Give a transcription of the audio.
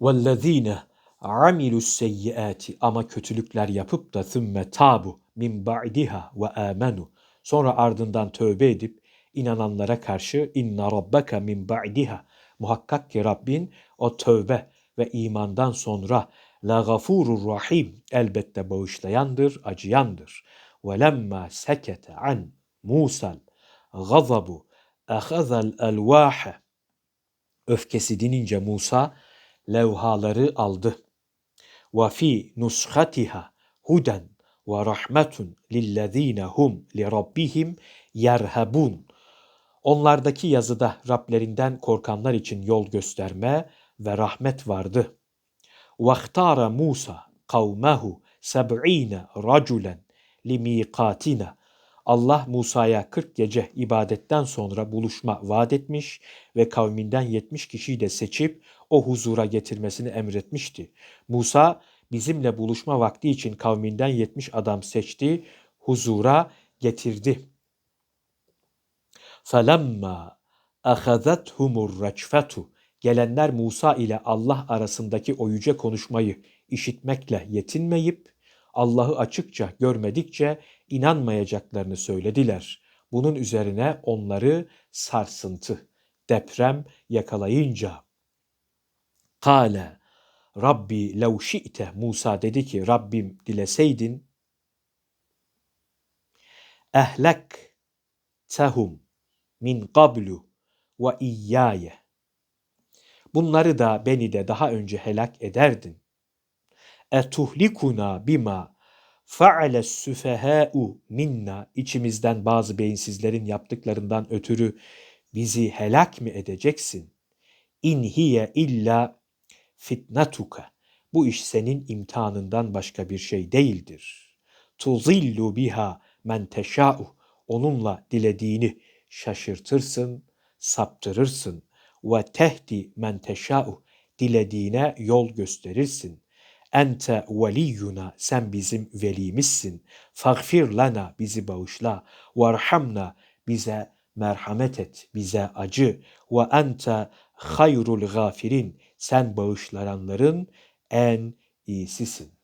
وَالَّذ۪ينَ عَمِلُوا السَّيِّئَاتِ Ama kötülükler yapıp da ثُمَّ tabu min ba'diha ve amenu. Sonra ardından tövbe edip inananlara karşı inna rabbaka min ba'diha. Muhakkak ki Rabbin o tövbe ve imandan sonra la gafurur rahim elbette bağışlayandır, acıyandır. Ve lemma sekete an Musa'l gazabu ahazal elvahe öfkesi dinince Musa levhaları aldı. Ve fi nushatiha huden ve rahmetun lillezine hum li rabbihim yerhabun. Onlardaki yazıda Rablerinden korkanlar için yol gösterme ve rahmet vardı. Vahtara Musa kavmehu seb'ine raculen li miqatina Allah Musa'ya 40 gece ibadetten sonra buluşma vaat etmiş ve kavminden 70 kişiyi de seçip o huzura getirmesini emretmişti. Musa bizimle buluşma vakti için kavminden 70 adam seçti, huzura getirdi. Falamma ahazathumur racfatu gelenler Musa ile Allah arasındaki o yüce konuşmayı işitmekle yetinmeyip Allah'ı açıkça görmedikçe inanmayacaklarını söylediler. Bunun üzerine onları sarsıntı, deprem yakalayınca Kale Rabbi lev şi'te Musa dedi ki Rabbim dileseydin ehlek tehum min qablu ve iyyaye Bunları da beni de daha önce helak ederdin. Etuhlikuna bima faale süfehâ'u minna içimizden bazı beyinsizlerin yaptıklarından ötürü bizi helak mı edeceksin? İn hiye illa fitnatuka. Bu iş senin imtihanından başka bir şey değildir. Tuzillu biha men teşâ'u. Onunla dilediğini şaşırtırsın, saptırırsın ve tehdi men teşâ'u dilediğine yol gösterirsin. Ente veliyyuna sen bizim velimizsin. Fagfir lana bizi bağışla. Varhamna bize merhamet et, bize acı. Ve ente hayrul gafirin sen bağışlayanların en iyisisin.